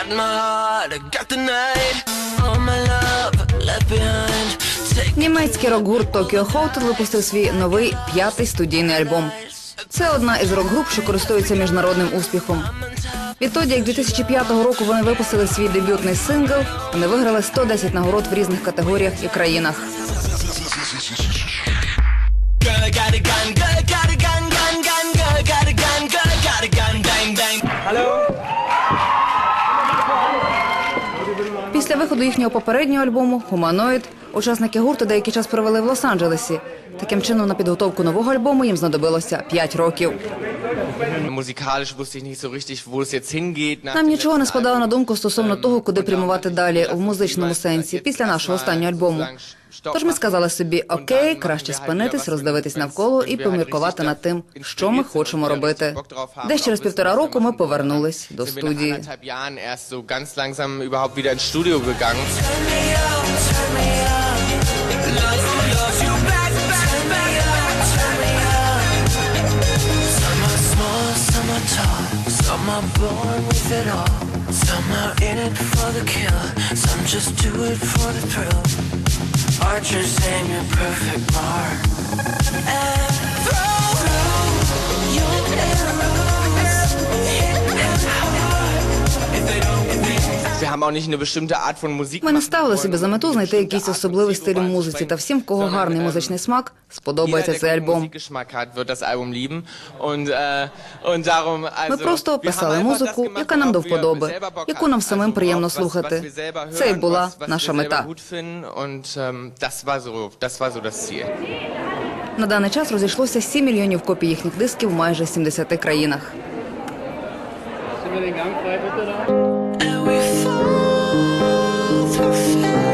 got my heart, I got the night. All my love left behind. Німецький рок-гурт Tokyo Hotel випустив свій новий п'ятий студійний альбом. Це одна із рок-груп, що користується міжнародним успіхом. Відтоді, як 2005 року вони випустили свій дебютний сингл, вони виграли 110 нагород в різних категоріях і країнах. Після виходу їхнього попереднього альбому Humanoid учасники гурту деякий час провели в Лос-Анджелесі. Таким чином, на підготовку нового альбому їм знадобилося 5 років. Нам нічого не спадало на думку стосовно того, куди прямувати далі в музичному сенсі після нашого останнього альбому. Тож ми сказали собі: окей, краще спинитись, роздивитись навколо і поміркувати над тим, що ми хочемо робити. Десь через півтора року ми повернулись до студії. Some are born with it all. Some are in it for the kill. Some just do it for the thrill. Archers aim your perfect mark. Ми не ставили собі за мету знайти якийсь особливий стиль у музиці, та всім, в кого гарний ähm, музичний смак, сподобається цей альбом. Äh, Ми просто einfach музику, яка нам до вподоби, яку нам самим приємно слухати. Це і була наша мета. ähm. На даний час розійшлося 7 мільйонів копій їхніх дисків в майже 70 країнах. we fall through